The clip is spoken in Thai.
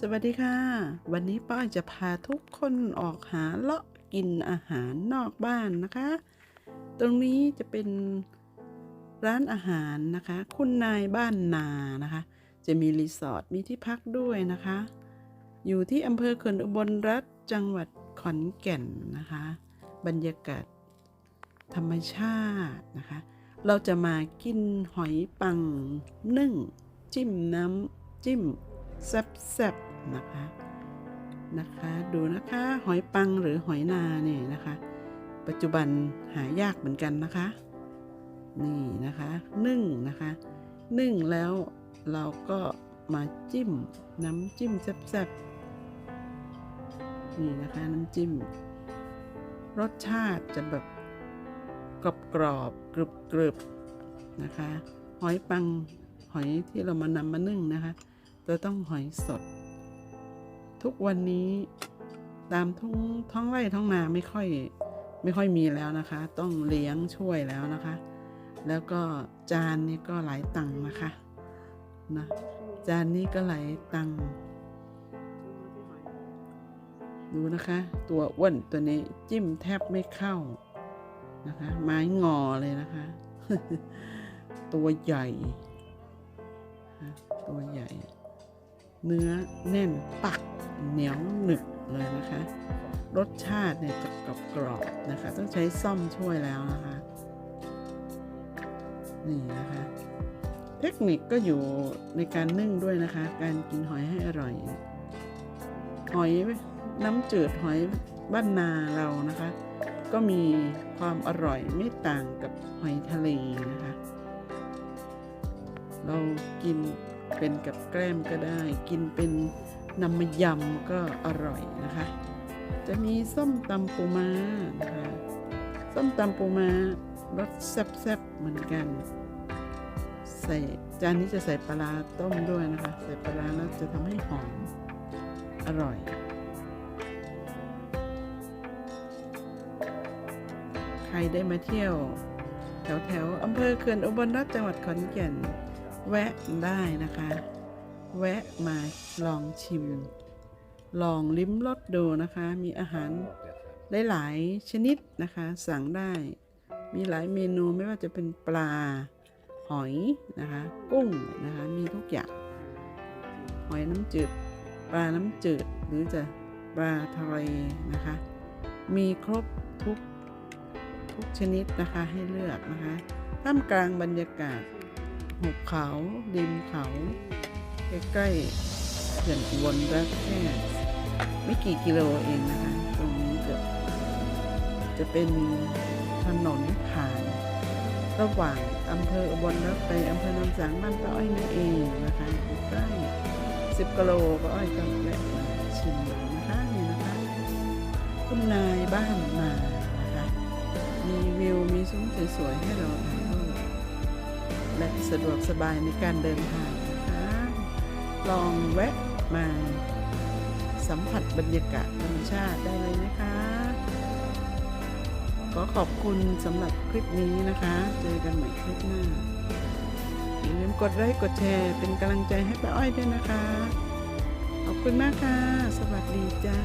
สวัสดีค่ะ วันนี้ป้ายจะพาทุกคนออกหาเลาะกินอาหารนอกบ้านนะคะ ตรงนี้จะเป็นร้านอาหารนะคะ คุณนายบ้านนานะคะ จะมีรีสอร์ทมีที่พักด้วยนะคะ อยู่ที่อำเภอเขื่อนอุบลรัฐจังหวัดขอนแก่นนะคะ บรรยากาศธรรมชาตินะคะ เราจะมากินหอยปังนึ่ง จิ้มน้ำจิ้มแซ่บๆ นะคะนะคะ ดูนะคะหอยปังหรือหอยนาเนี่ยนะคะ ปัจจุบันหายากเหมือนกันนะคะ นี่นะคะนึ่งนะคะ นึ่งแล้วเราก็มาจิ้มน้ำจิ้มแซ่บๆนี่นะคะน้ำจิ้ม รสชาติจะแบบกรอบกรอบๆกรึบกรึบๆนะคะ หอยปังหอยที่เรามานำมานึ่งนะคะ จะต้องหอยสด ทุกวันนี้ตามท้องท้องไร่ท้องนาไม่ค่อยไม่ค่อยมีแล้วนะคะ ต้องเลี้ยงช่วยแล้วนะคะ แล้วก็จานนี้ก็หลายตังค์นะคะนะจานนี้ก็หลายตังค์ดูนะคะ ตัวอ้วนตัวนี้จิ้มแทบไม่เข้านะคะ ไม้งอเลยนะคะ ตัวใหญ่ ตัวใหญ่ เนื้อแน่นปัก เหนียวหนึบเลยนะคะ รสชาติเนี่ยจะกรอบกรอบๆนะคะ ต้องใช้ซ่อมช่วยแล้วนะคะ นี่นะคะ เทคนิคก็อยู่ในการนึ่งด้วยนะคะ การกินหอยให้อร่อย หอยน้ำจืดหอยบ้านนาเรานะคะ ก็มีความอร่อยไม่ต่างกับหอยทะเลนะคะ เรากินเป็นกับแกล้มก็ได้ กินเป็น นำมายำก็อร่อยนะคะ จะมีส้มตำปูม้านะคะ ส้มตำปูม้ารสแซ่บๆเหมือนกัน ใส่จานนี้จะใส่ปลาต้มด้วยนะคะ ใส่ปลาแล้วจะทำให้หอมอร่อยใครได้มาเที่ยว แถวแถวอำเภอเขื่อนอุบลรัฐจังหวัดขอนแก่น แวะได้นะคะ แวะมาลองชิม ลองลิ้มรสดูนะคะ มีอาหารหลายๆชนิดนะคะ สั่งได้ มีหลายเมนูไม่ว่าจะเป็นปลา หอยนะคะ กุ้งนะคะ มีทุกอย่าง หอยน้ำจืด ปลาน้ำจืด หรือจะปลาทะเลนะคะ มีครบทุกทุกชนิดนะคะให้เลือกนะคะท่ามกลางบรรยากาศหุบเขาริมเขา ใกล้ๆเขื่อนอุบลรัฐแค่ไม่กี่กิโลเองนะคะ ตรงนี้จะจะเป็นถนนผ่าน ระหว่างอำเภออุบลรัฐไปอำเภอนนสังบ้านป้าอ้อยนี่เองนะคะอยู่ใกล้สิบกิโลป้าอ้อยก็แวะมาชิมดูนะคะนี่นะคะคุณนายบ้านนานะคะมีวิวมีซุ้มสวยๆให้เราถ่ายรูปและสะดวกสบายในการเดินทาง ลองแวะมาสัมผัสบรรยากาศธรรมชาติได้เลยนะคะ ขอขอบคุณสำหรับคลิปนี้นะคะ เจอกันใหม่คลิปหน้าอย่าลืมกดไลค์กดแชร์เป็นกำลังใจให้ป้าอ้อยด้วยนะคะ ขอบคุณมากค่ะ สวัสดีจ้า